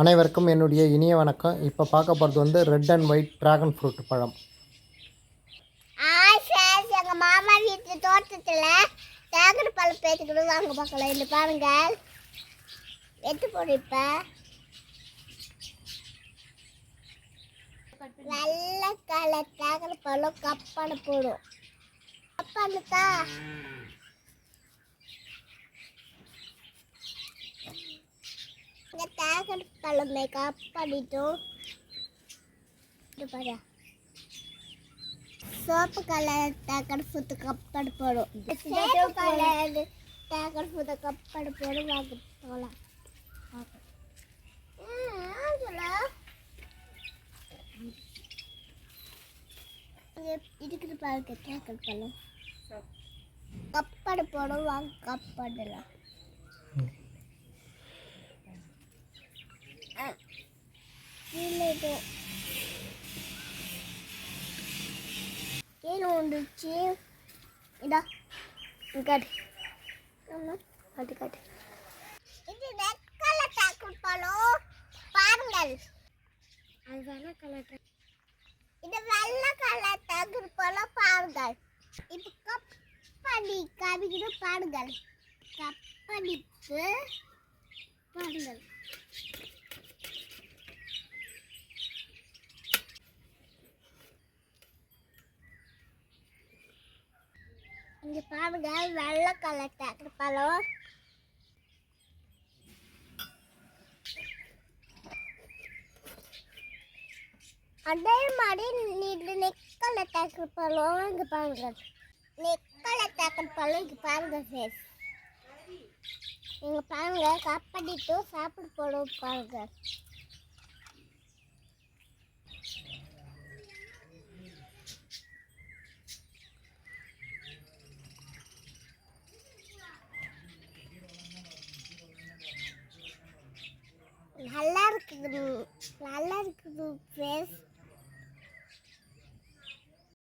அனைவருக்கும் என்னுடைய இனிய வணக்கம். இப்போ பார்க்க போகிறது வந்து red and white dragon fruit பழம். எங்கள் மாமா வீட்டு தோட்டத்தில் தேங்கர் பழம் பேசிக்கிட்டு வாங்க பார்க்கலாம் இந்த பாருங்க. எடுத்து போடுப்ப இப்போ? கலர் தேங்கர் பழம் கப்பான போடும் கப்பானுக்கா இந்த தேங்கர் பழமே கப் பண்ணிட்டோம் இது பாரு சோப்பு கலர் தேக்கடை ஃபுத்து கப்படு போடும் சேப்பு கலர் தேக்கடை ஃபுத்து கப்படு போடும் வாங்க போகலாம் இருக்குது பாருங்க தேக்கடை பழம். கப்படு போடும் வாங்க கப்படலாம் இது. கீழே வந்துச்சு இதா காட்டு. ஆமா, காட்டு. இது ரெட் கலர் டாக்கல் பழம் பாருங்கள். அது வெள்ளை கலர் இது வெள்ளை கலர் டாக்கல் பழம் பாருங்கள். இப்போ கப் பண்ணி காமிக்கணும் பாருங்கள். கப் பண்ணிட்டு பாருங்கள். இங்கே பாருங்க வெள்ளை கலர் டேக்கர் பழம். அதே மாதிரி இது நெக்கலை டேக்கர் பழம் இங்கே பாருங்க. நெக்கலை டேக்கர் பழம் இங்கே பாருங்க ஃபேஸ் இங்கே பாருங்க கப்படிட்டு சாப்பிட போடுவோம் பாருங்க. நல்லா இருக்குது நல்லா இருக்குது பேஸ்